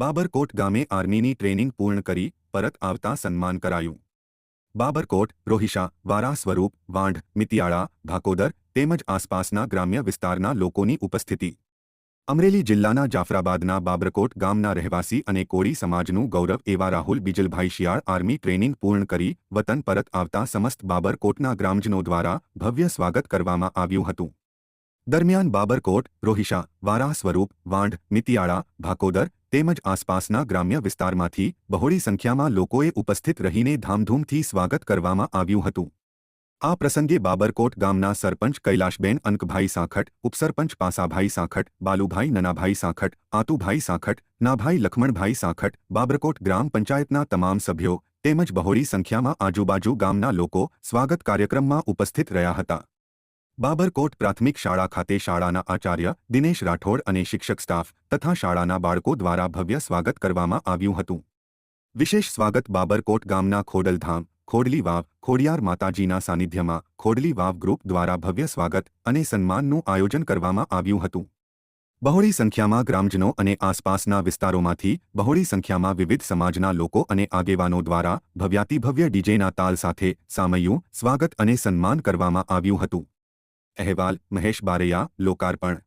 બાબરકોટ ગામે આર્મીની ટ્રેનિંગ પૂર્ણ કરી, પરત આવતા સન્માન કરાયું. બાબરકોટ, રોહિશા, વારા સ્વરૂપ, વાંઢ, મિતિયાળા ભાકોદર તેમજ આસપાસના ગ્રામ્ય વિસ્તારના લોકોની ઉપસ્થિતિ. અમરેલી જિલ્લાના જાફરાબાદના બાબરકોટ ગામના રહેવાસી અને કોળી સમાજનું ગૌરવ એવા રાહુલ બિજલભાઈ શિયાળ આર્મી ટ્રેનિંગ પૂર્ણ કરી, વતન પરત આવતા સમસ્ત બાબરકોટના ગ્રામજનો દ્વારા ભવ્ય સ્વાગત કરવામાં આવ્યું હતું. દરમિયાન બાબરકોટ, રોહિશા, વારા સ્વરૂપ, વાંઢ, મિતિયાળા ભાકોદર તેમજ આસપાસના ગ્રામ્ય વિસ્તારમાંથી બહોળી સંખ્યામાં લોકોએ ઉપસ્થિત રહીને ધામધૂમથી સ્વાગત કરવામાં આવ્યું હતું. આ પ્રસંગે બાબરકોટ ગામના સરપંચ કૈલાશબેન અંકભાઈ સાંખટ, ઉપસરપંચ પાસાભાઈ સાંખટ, બાલુભાઈ નનાભાઈ સાંખટ, આતુભાઈ સાંખટ, નાભાઈ લખમણભાઈ સાંખટ, બાબરકોટ ગ્રામ પંચાયતના તમામ સભ્યો તેમજ બહોળી સંખ્યામાં આજુબાજુ ગામના લોકો સ્વાગત કાર્યક્રમમાં ઉપસ્થિત રહ્યા હતા. બાબરકોટ પ્રાથમિક શાળા ખાતે શાળાના આચાર્ય દિનેશ રાઠોડ અને શિક્ષક સ્ટાફ તથા શાળાના બાળકો દ્વારા ભવ્ય સ્વાગત કરવામાં આવ્યું હતું. વિશેષ સ્વાગત બાબરકોટ ગામના ખોડલધામ, ખોડલી વાવ, ખોડિયાર માતાજીના સાનિધ્યમાં ખોડલી વાવ ગ્રુપ દ્વારા ભવ્ય સ્વાગત અને સન્માનનું આયોજન કરવામાં આવ્યું હતું. બહોળી સંખ્યામાં ગ્રામજનો અને આસપાસના વિસ્તારોમાંથી બહોળી સંખ્યામાં વિવિધ સમાજના લોકો અને આગેવાનો દ્વારા ભવ્યાતિભવ્ય ડીજેના તાલ સાથે સામૈયું, સ્વાગત અને સન્માન કરવામાં આવ્યું હતું. અહેવાલ મહેશ બારૈયા લોકાર્પણ.